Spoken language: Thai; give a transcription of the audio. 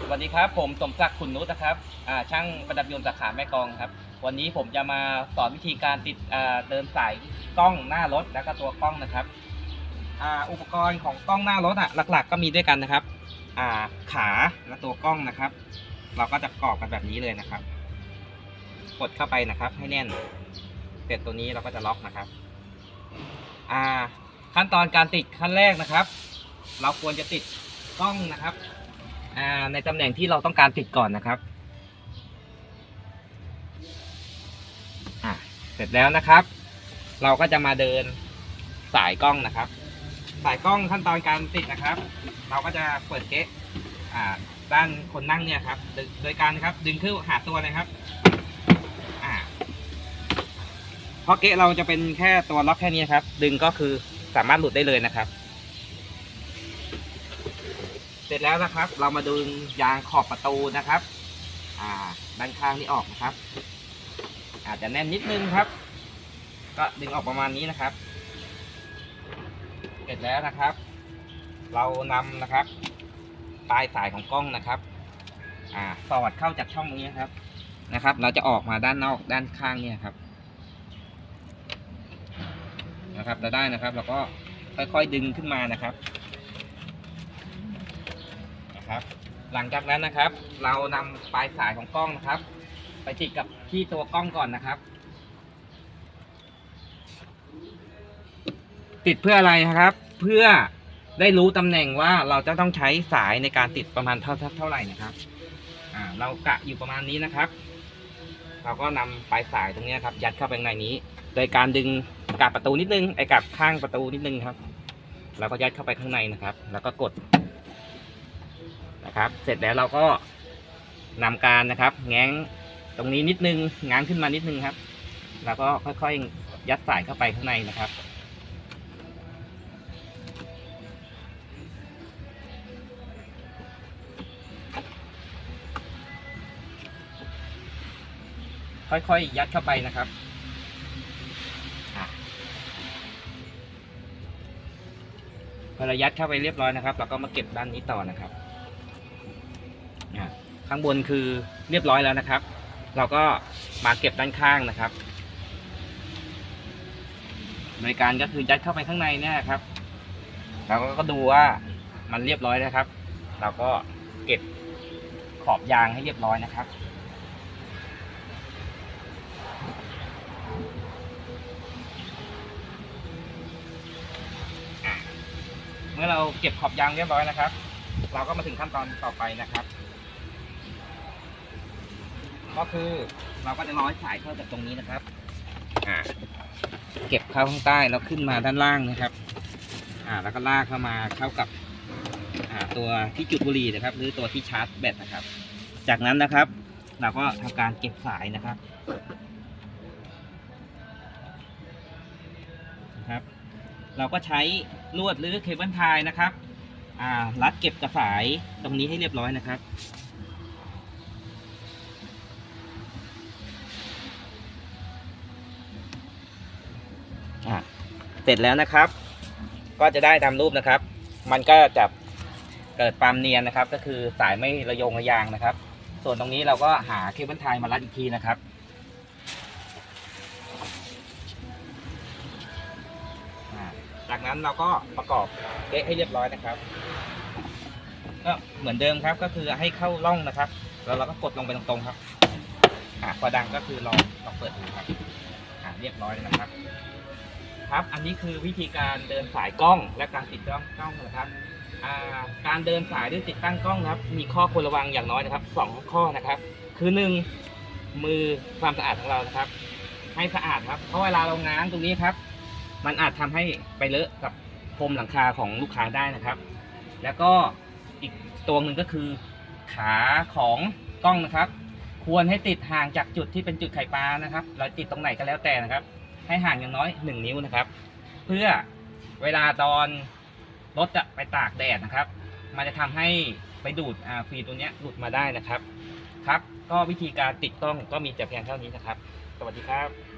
สวัสดีครับ ผมสมศักดิ์ขุนนุชนะครับช่างประดับยนต์สาขาแม่กองครับ วันนี้ผมจะมาสอนวิธีการติดเดินสายกล้องหน้ารถแล้วก็ตัวกล้องนะครับอ,อุปกรณ์ของกล้องหน้ารถอะหลัก ๆ ก็มีด้วยกันนะครับขาและตัวกล้องนะครับ เราก็จะปรอบกันแบบนี้เลยนะครับ กดเข้าไปนะครับ ให้แน่นเสร็จตัวนี้เราก็จะล็อกนะครับขั้นตอนการติดขั้นแรกนะครับ เราควรจะติดกล้องนะครับ ในตำแหน่งที่เราต้องการติดก่อนนะครับเสร็จแล้วนะครับ เราก็จะมาเดินสายกล้องนะครับ สายกล้องขั้นตอนการติดนะครับ เราก็จะเปิดเก๊ะด้านคนนั่งเนี่ยครับ โดยการครับดึงขึ้นหาตัวเลยครับเพราะเก๊ะเราจะเป็นแค่ตัวล็อกแค่นี้ครับ ดึงก็คือสามารถหลุดได้เลยนะครับ เสร็จแล้วนะครับ เรามาดึงยางขอบประตูนะครับ อ่า ด้านข้างนี่ออกนะครับ อาจจะแน่นนิดนึงครับ ก็ดึงออกประมาณนี้นะครับ เสร็จแล้วนะครับ เรานำนะครับปลายสายของกล้องนะครับ อ่า สอดเข้าจากช่องนี้ครับ นะครับ เราจะออกมาด้านนอกด้านข้างเนี่ยครับนะครับเราได้นะครับ เราก็ค่อยๆดึงขึ้นมานะครับ นะครับ หลังจากนั้นนะครับ เรานำปลายสายของกล้องนะครับ ไปติดกับที่ตัวกล้องก่อนนะครับ ติดเพื่ออะไรนะครับ เพื่อได้รู้ตำแหน่งว่าเราจะต้องใช้สายในการติดประมาณเท่าเท่าไหร่นะครับ อ่า เรากะอยู่ประมาณนี้นะครับ เราก็นำปลายสายตรงนี้ครับ ยัดเข้าไปในนี้ โดยการดึงกับประตูนิดนึงไอ้กับข้างประตูนิดนึงครับ เราก็ยัดเข้าไปข้างในนะครับ แล้วก็กด นะครับ เสร็จแล้วเราก็นำการนะครับ แง้งตรงนี้นิดนึงง้างขึ้นมานิดนึงครับ แล้วก็ค่อยๆยัดสายเข้าไปข้างในนะครับค่อยๆ ยัดเข้าไปนะครับ พอเรายัดเข้าไปเรียบร้อยนะครับ เราก็มาเก็บด้านนี้ต่อนะครับ ข้างบนคือเรียบร้อยแล้วนะครับ เราก็มาเก็บด้านข้างนะครับ โดยการก็คือยัดเข้าไปข้างในเนี่ยครับ เราก็ดูว่ามันเรียบร้อยนะครับ เราก็เก็บขอบยางให้เรียบร้อยนะครับเมื่อเราเก็บขอบยางเรียบร้อยนะครับ เราก็มาถึงขั้นตอนต่อไปนะครับ ก็คือเราก็จะร้อยสายเข้าจากตรงนี้นะครับอ่าเก็บเข้าข้างใต้แล้วขึ้นมาด้านล่างนะครับ อ่าแล้วก็ลากเข้ามาเข้ากับอ่าตัวที่จุดบุหรี่นะครับ หรือตัวที่ชาร์จแบตนะครับ จากนั้นนะครับ เราก็ทำการเก็บสายนะครับนะครับ เราก็ใช้ลวดหรือเคเบิลไทยนะครับอ่ารัดเก็บกระสายตรงนี้ให้เรียบร้อยนะครับ อะเสร็จแล้วนะครับ ก็จะได้ตามรูปนะครับ มันก็จะเกิดความเนียนนะครับ ก็คือสายไม่ระยงระยางนะครับ ส่วนตรงนี้เราก็หาเคเบิลไทยมารัดอีกทีนะครับจากนั้นเราก็ประกอบเกะให้เรียบร้อยนะครับก็เหมือนเดิมครับก็คือให้เข้าร่องนะครับ แล้วเราก็กดลงไปตรงๆครับอ่าพอดังก็คือลองลองเปิดดูครับอ่าเรียบร้อยแล้วนะครับ ครับ อันนี้คือวิธีการเดินสายกล้องและการติดกล้งกล้องนะครับการเดินสายด้วยติดตั้งกล้องนะครับ มีข้อควรระวังอย่างน้อยนะครับสองข้อนะครับ คือหนึ่งมือความสะอาดของเรานะครับ ให้สะอาดครับ เพราะเวลาเราง้างตรงนี้ครับ มันอาจทำให้ไปเลอะกับพรมหลังคาของลูกค้าได้นะครับ แล้วก็อีกตัวหนึ่งก็คือขาของกล้องนะครับ ควรให้ติดห่างจากจุดที่เป็นจุดไข่ปลานะครับ เราติดตรงไหนก็แล้วแต่นะครับ ให้ห่างอย่างน้อย 1 นิ้วนะครับ เพื่อเวลาตอนรถจะไปตากแดดนะครับ มันจะทำให้ไปดูดฟีตัวนี้หลุดมาได้นะครับ ครับ ก็วิธีการติดกล้องก็มีแต่เพียงเท่านี้นะครับ สวัสดีครับ